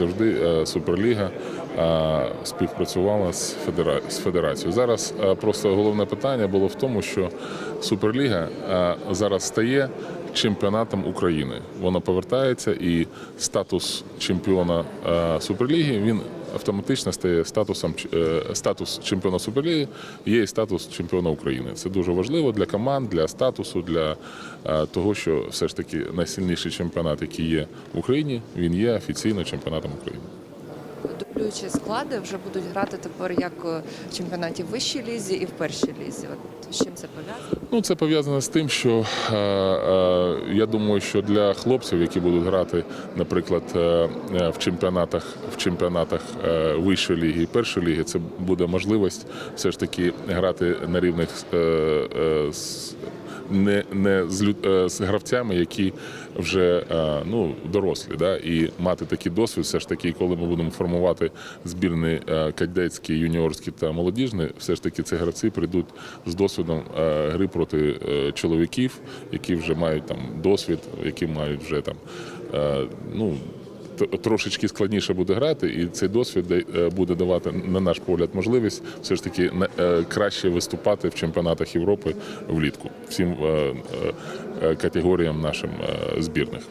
завжди е, Суперліга е, співпрацювала з федера- з федерацією. Зараз е, просто головне питання було в тому, що Суперліга зараз стає чемпіонатом України. Воно повертається і статус чемпіона е, Суперліги він автоматично стає статусом е, статус чемпіона Суперліги є і статус чемпіона України. Це дуже важливо для команд, для статусу, для е, того, що все ж таки найсильніший чемпіонат, який є в Україні, він є офіційно чемпіонатом України. Дублюючі склади вже будуть грати тепер як в чемпіонаті вищій лізі і в першій лізі. От з чим це пов'язано? Ну, це пов'язано з тим, що е, е, я думаю, що для хлопців, які будуть грати, наприклад, е, е, в чемпіонатах в чемпіонатах е, вищої ліги і першої ліги, це буде можливість все ж таки грати на рівних е, е, не, не з, лю- е, з гравцями, які вже е, ну, дорослі, да? і мати такий досвід, все ж таки, коли ми будемо формувати збірні е, кадетські, юніорські та молодіжні, все ж таки ці гравці прийдуть з досвідом гри проти чоловіків, які вже мають там досвід, які мають вже там ну. Трошечки складніше буде грати, і цей досвід е, буде давати, на наш погляд, можливість все ж таки е, краще виступати в чемпіонатах Європи влітку всім е, категоріям нашим збірних.